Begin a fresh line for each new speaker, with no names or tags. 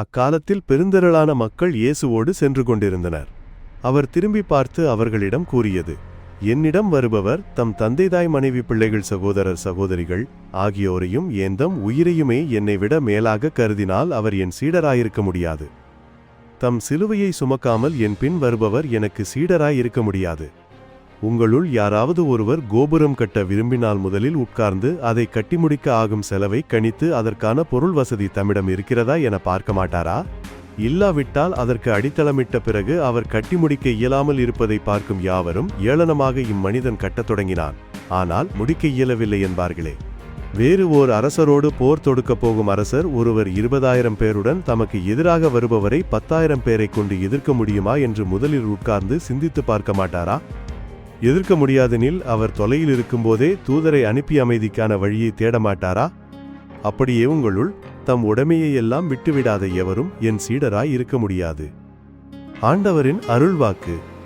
அக்காலத்தில் பெருந்திரளான மக்கள் இயேசுவோடு சென்று கொண்டிருந்தனர். அவர் திரும்பி பார்த்து அவர்களிடம் கூறியது என்னிடம் வருபவர் தம் தந்தைதாய் மனைவி பிள்ளைகள் சகோதரர் சகோதரிகள் ஆகியோரையும் ஏந்தம் உயிரையுமே என்னை விட மேலாக கருதினால் அவர் என் சீடராயிருக்க முடியாது. தம் சிலுவையை சுமக்காமல் என் பின் வருபவர் எனக்கு சீடராயிருக்க முடியாது. உங்களுள் யாராவது ஒருவர் கோபுரம் கட்ட விரும்பினால் முதலில் உட்கார்ந்து அதை கட்டி முடிக்க ஆகும் செலவை கணித்து அதற்கான பொருள் வசதி தம்மிடம் இருக்கிறதா என பார்க்க மாட்டாரா? இல்லாவிட்டால் அதற்கு அடித்தளமிட்ட பிறகு அவர் கட்டி முடிக்க இயலாமல் இருப்பதை பார்க்கும் யாவரும் ஏளனமாக இம்மனிதன் கட்டத் தொடங்கினான். ஆனால் முடிக்க இயலவில்லை என்பார்களே. வேறு ஓர் அரசரோடு போர் தொடுக்கப் போகும் அரசர் ஒருவர் இருபதாயிரம் பேருடன் தமக்கு எதிராக வருபவரை பத்தாயிரம் பேரைக் கொண்டு எதிர்க்க முடியுமா என்று முதலில் உட்கார்ந்து சிந்தித்து பார்க்க மாட்டாரா? எதிர்க்க முடியாதெனில் அவர் தொலையில் இருக்கும்போதே தூதரை அனுப்பி அமைதிக்கான வழியை தேடமாட்டாரா? அப்படியே உங்களுள் தம் உடமையையெல்லாம் எல்லாம் விட்டுவிடாத எவரும் என் சீடராய் இருக்க முடியாது. ஆண்டவரின் அருள்வாக்கு.